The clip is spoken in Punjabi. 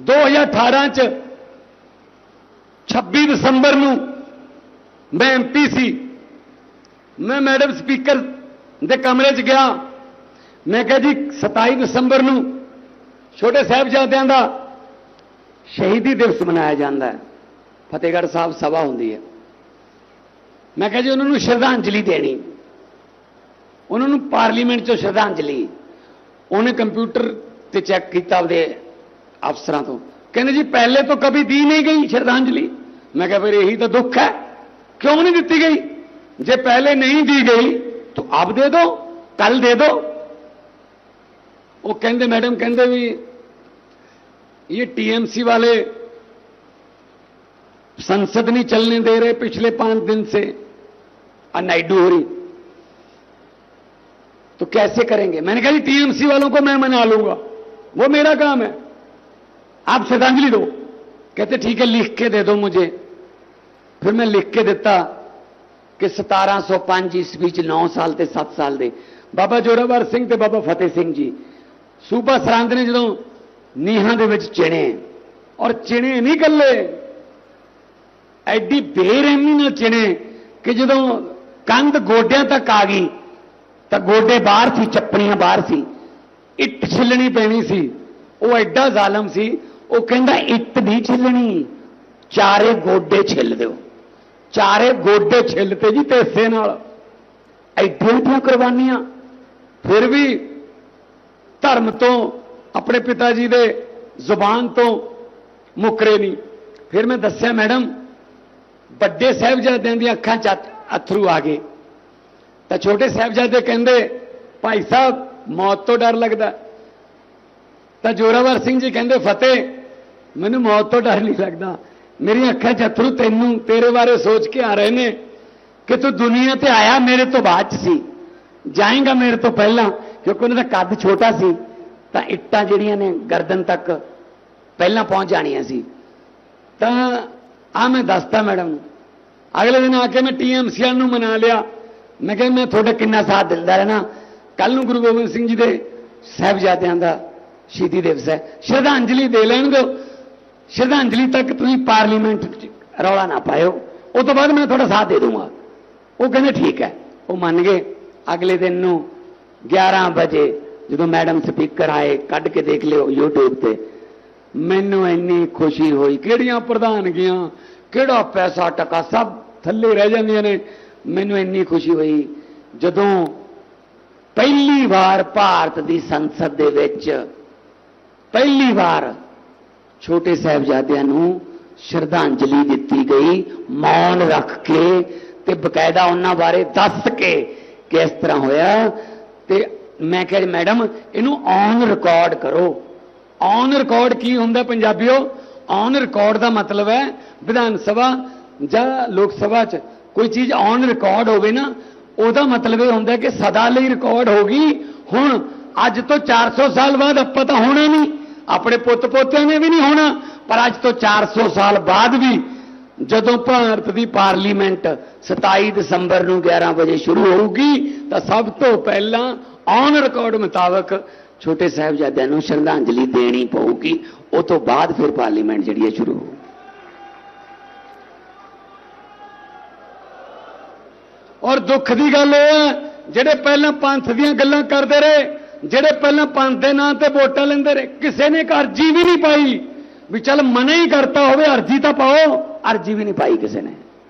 2018 ਚ 26 ਦਸੰਬਰ ਨੂੰ ਮੈਂ ਐਮਪੀ ਸੀ। ਮੈਂ ਮੈਡਮ ਸਪੀਕਰ ਦੇ ਕਮਰੇ 'ਚ ਗਿਆ। ਮੈਂ ਕਿਹਾ ਜੀ 27 ਦਸੰਬਰ ਨੂੰ ਛੋਟੇ ਸਾਹਿਬਜ਼ਾਦਿਆਂ ਦਾ ਸ਼ਹੀਦੀ ਦਿਵਸ ਮਨਾਇਆ ਜਾਂਦਾ ਹੈ। ਫਤਿਹਗੜ੍ਹ ਸਾਹਿਬ ਸਭਾ ਹੁੰਦੀ ਹੈ। ਮੈਂ ਕਿਹਾ ਜੀ, ਉਹਨਾਂ ਨੂੰ ਸ਼ਰਧਾਂਜਲੀ ਦੇਣੀ। ਉਹਨਾਂ ਨੂੰ ਪਾਰਲੀਮੈਂਟ 'ਚੋਂ ਸ਼ਰਧਾਂਜਲੀ। ਉਹਨੇ ਕੰਪਿਊਟਰ ਤੇ ਚੈੱਕ ਕੀਤਾ ਉਹਦੇ अफसर तो। कहने जी, पहले तो कभी दी नहीं गई श्रद्धांजलि। मैं क्या फिर यही तो दुख है। क्यों नहीं दी गई? जे पहले नहीं दी गई तो अब दे दो, कल दे दो। वो कहते मैडम कहें भी, ये टीएमसी वाले संसद नहीं चलने दे रहे पिछले पाँच दिन से नायडू हो रही। तो कैसे करेंगे? मैंने कहा, जी, टीएमसी वालों को मैं मना लूँगा। वो मेरा काम है। आप श्रद्धांजलि दो कहते ठीक है लिख के दे दो मुझे फिर मैं लिख के देता ਕਿ 1705 ਈਸਵੀ ਚ 9 ਸਾਲ ਤੇ 7 ਸਾਲ ਦੇ ਬਾਬਾ ਜੋਰਾਵਰ ਸਿੰਘ ਤੇ ਬਾਬਾ ਫਤਿਹ ਸਿੰਘ ਜੀ ਸੂਬਾ ਸਰਹੰਦ ਨੇ ਜਦੋਂ ਨੀਹਾਂ ਦੇ ਵਿੱਚ ਚਿਣੇ ਔਰ ਚਿਣੇ ਨਹੀਂ ਗੱਲੇ ਐਡੀ ਬੇਰਹਿਮੀ ਨਾਲ ਚਿਣੇ ਕਿ ਜਦੋਂ ਕੰਧ ਗੋਡਿਆਂ ਤੱਕ ਆ ਗਈ ਤਾਂ ਗੋਡੇ ਬਾਹਰ ਸੀ ਚੱਪਣੀਆਂ ਬਾਹਰ ਸੀ ਇੱਟ ਛਿੱਲਣੀ ਪੈਣੀ ਸੀ ਉਹ ਐਡਾ ਜ਼ਾਲਮ ਸੀ ਉਹ ਕਹਿੰਦਾ, ਇੱਟ ਨਹੀਂ ਛਿੱਲਣੀ। ਚਾਰੇ ਗੋਡੇ ਛਿੱਲ ਦਿਓ। ਚਾਰੇ ਗੋਡੇ ਛਿੱਲਤੇ ਜੀ ਤੇਸੇ ਨਾਲ। ਐਡੀਆਂ ਐਡੀਆਂ ਕੁਰਬਾਨੀਆਂ। ਫਿਰ ਵੀ ਧਰਮ ਤੋਂ, ਆਪਣੇ ਪਿਤਾ ਜੀ ਦੇ ਜ਼ੁਬਾਨ ਤੋਂ ਮੁਕਰੇ ਨਹੀਂ। ਫਿਰ ਮੈਂ ਦੱਸਿਆ, ਮੈਡਮ, ਵੱਡੇ ਸਾਹਿਬਜ਼ਾਦਿਆਂ ਦੀਆਂ ਅੱਖਾਂ 'ਚ ਅਥਰੂ ਆ ਗਏ। ਤਾਂ ਛੋਟੇ ਸਾਹਿਬਜ਼ਾਦੇ ਕਹਿੰਦੇ, ਭਾਈ ਸਾਹਿਬ, ਮੌਤ ਤੋਂ ਡਰ ਲੱਗਦਾ ਤਾਂ ਜੋਰਾਵਰ ਸਿੰਘ ਜੀ ਕਹਿੰਦੇ, ਫਤਿਹ ਮੈਨੂੰ ਮੌਤ ਤੋਂ ਡਰ ਨਹੀਂ ਲੱਗਦਾ। ਮੇਰੀਆਂ ਅੱਖਾਂ 'ਚ ਅਥਰੂ ਤੈਨੂੰ, ਤੇਰੇ ਬਾਰੇ ਸੋਚ ਕੇ ਆ ਰਹੇ ਨੇ ਕਿ ਤੂੰ ਦੁਨੀਆ ਤੇ ਆਇਆ ਮੇਰੇ ਤੋਂ ਬਾਅਦ 'ਚ ਸੀ। ਜਾਏਗਾ ਮੇਰੇ ਤੋਂ ਪਹਿਲਾਂ, ਕਿਉਂਕਿ ਉਹਨਾਂ ਦਾ ਕੱਦ ਛੋਟਾ ਸੀ, ਤਾਂ ਇੱਟਾਂ ਜਿਹੜੀਆਂ ਨੇ ਗਰਦਨ ਤੱਕ ਪਹਿਲਾਂ ਪਹੁੰਚ ਜਾਣੀਆਂ ਸੀ। ਤਾਂ ਆ ਮੈਂ ਦੱਸਤਾ ਮੈਡਮ ਨੂੰ। ਅਗਲੇ ਦਿਨ ਆ ਕੇ ਮੈਂ ਟੀਐਮਸੀਆਰ ਨੂੰ ਮਨਾ ਲਿਆ। ਮੈਂ ਕਿਹਾ, ਮੈਂ ਤੁਹਾਡਾ ਕਿੰਨਾ ਸਾਥ ਦਿੰਦਾ ਰਹਿਣਾ। ਕੱਲ ਨੂੰ ਗੁਰੂ ਗੋਬਿੰਦ ਸਿੰਘ ਜੀ ਦੇ ਸਾਹਿਬਜ਼ਾਦਿਆਂ ਦਾ ਸ਼ਹੀਦੀ ਦਿਵਸ ਹੈ। ਸ਼ਰਧਾਂਜਲੀ ਦੇ ਲੈਣ ਦਿਓ ਸ਼ਰਧਾਂਜਲੀ ਤੱਕ ਤੁਸੀਂ ਪਾਰਲੀਮੈਂਟ 'ਚ ਰੌਲਾ ਨਾ ਪਾਇਓ। ਉਹ ਤੋਂ ਬਾਅਦ ਮੈਂ ਤੁਹਾਡਾ ਸਾਥ ਦੇ ਦੂੰਗਾ। ਉਹ ਕਹਿੰਦੇ ਠੀਕ ਹੈ। ਉਹ ਮੰਨ ਗਏ। ਅਗਲੇ ਦਿਨ ਨੂੰ 11 ਵਜੇ ਜਦੋਂ ਮੈਡਮ ਸਪੀਕਰ ਆਏ, ਕੱਢ ਕੇ ਦੇਖ ਲਿਓ YouTube ਤੇ। ਮੈਨੂੰ ਇੰਨੀ ਖੁਸ਼ੀ ਹੋਈ। ਕਿਹੜੀਆਂ ਪ੍ਰਧਾਨਗੀਆਂ, ਕਿਹੜਾ ਪੈਸਾ ਟਕਾ, ਸਭ ਥੱਲੇ ਰਹਿ ਜਾਂਦੀਆਂ ਨੇ। ਮੈਨੂੰ ਇੰਨੀ ਖੁਸ਼ੀ ਹੋਈ। ਜਦੋਂ ਪਹਿਲੀ ਵਾਰ ਭਾਰਤ ਦੀ ਸੰਸਦ ਦੇ ਵਿੱਚ ਪਹਿਲੀ ਵਾਰ ਛੋਟੇ ਸਾਹਿਬਜ਼ਾਦਿਆਂ ਨੂੰ ਸ਼ਰਧਾਂਜਲੀ ਦਿੱਤੀ ਗਈ ਮੌਨ ਰੱਖ ਕੇ ਤੇ ਬਕਾਇਦਾ ਉਹਨਾਂ ਬਾਰੇ ਦੱਸ ਕੇ ਕਿ ਇਸ ਤਰ੍ਹਾਂ ਹੋਇਆ। ਤੇ ਮੈਂ ਕਿਹਾ ਜੀ, ਮੈਡਮ ਇਹਨੂੰ ਔਨ ਰਿਕਾਰਡ ਕਰੋ। ਔਨ ਰਿਕਾਰਡ ਕੀ ਹੁੰਦਾ ਪੰਜਾਬੀਓ? ਔਨ ਰਿਕਾਰਡ ਦਾ ਮਤਲਬ ਹੈ ਵਿਧਾਨ ਸਭਾ ਜਾਂ ਲੋਕ ਸਭਾ 'ਚ ਕੋਈ ਚੀਜ਼ ਔਨ ਰਿਕਾਰਡ ਹੋਵੇ ਨਾ ਉਹਦਾ ਮਤਲਬ ਇਹ ਹੁੰਦਾ ਕਿ ਸਦਾ ਲਈ ਰਿਕਾਰਡ ਹੋ ਗਈ। ਹੁਣ ਅੱਜ ਤੋਂ 400 ਸਾਲ ਬਾਅਦ ਆਪਾਂ ਤਾਂ ਹੋਣਾ ਨਹੀਂ। ਆਪਣੇ ਪੁੱਤ ਪੋਤਿਆਂ ਨੇ ਵੀ ਨਹੀਂ ਹੋਣਾ, ਪਰ ਅੱਜ ਤੋਂ 400 ਸਾਲ ਬਾਅਦ ਵੀ ਜਦੋਂ ਭਾਰਤ ਦੀ ਪਾਰਲੀਮੈਂਟ 27 ਦਸੰਬਰ ਨੂੰ 11 ਵਜੇ ਸ਼ੁਰੂ ਹੋਊਗੀ, ਤਾਂ ਸਭ ਤੋਂ ਪਹਿਲਾਂ ਔਨ ਰਿਕਾਰਡ ਮੁਤਾਬਕ ਛੋਟੇ ਸਾਹਿਬਜ਼ਾਦਿਆਂ ਨੂੰ ਸ਼ਰਧਾਂਜਲੀ ਦੇਣੀ ਪਊਗੀ, ਉਹ ਤੋਂ ਬਾਅਦ ਫਿਰ ਪਾਰਲੀਮੈਂਟ ਜਿਹੜੀ ਹੈ ਸ਼ੁਰੂ ਹੋਊਗੀ ਔਰ ਦੁੱਖ ਦੀ ਗੱਲ ਇਹ ਹੈ, ਜਿਹੜੇ ਪਹਿਲਾਂ ਪੰਥ ਦੀਆਂ ਗੱਲਾਂ ਕਰਦੇ ਰਹੇ ਜਿਹੜੇ ਪਹਿਲਾਂ ਪੰਥ ਦੇ ਨਾਂ ਤੇ ਵੋਟਾਂ ਲੈਂਦੇ ਰਹੇ, ਕਿਸੇ ਨੇ ਇੱਕ ਅਰਜੀ ਵੀ ਨਹੀਂ ਪਾਈ ਵੀ ਚੱਲ ਮਨਾ ਹੀ ਕਰਤਾ ਹੋਵੇ, ਅਰਜੀ ਤਾਂ ਪਾਓ, ਅਰਜੀ ਵੀ ਨਹੀਂ ਪਾਈ ਕਿਸੇ ਨੇ।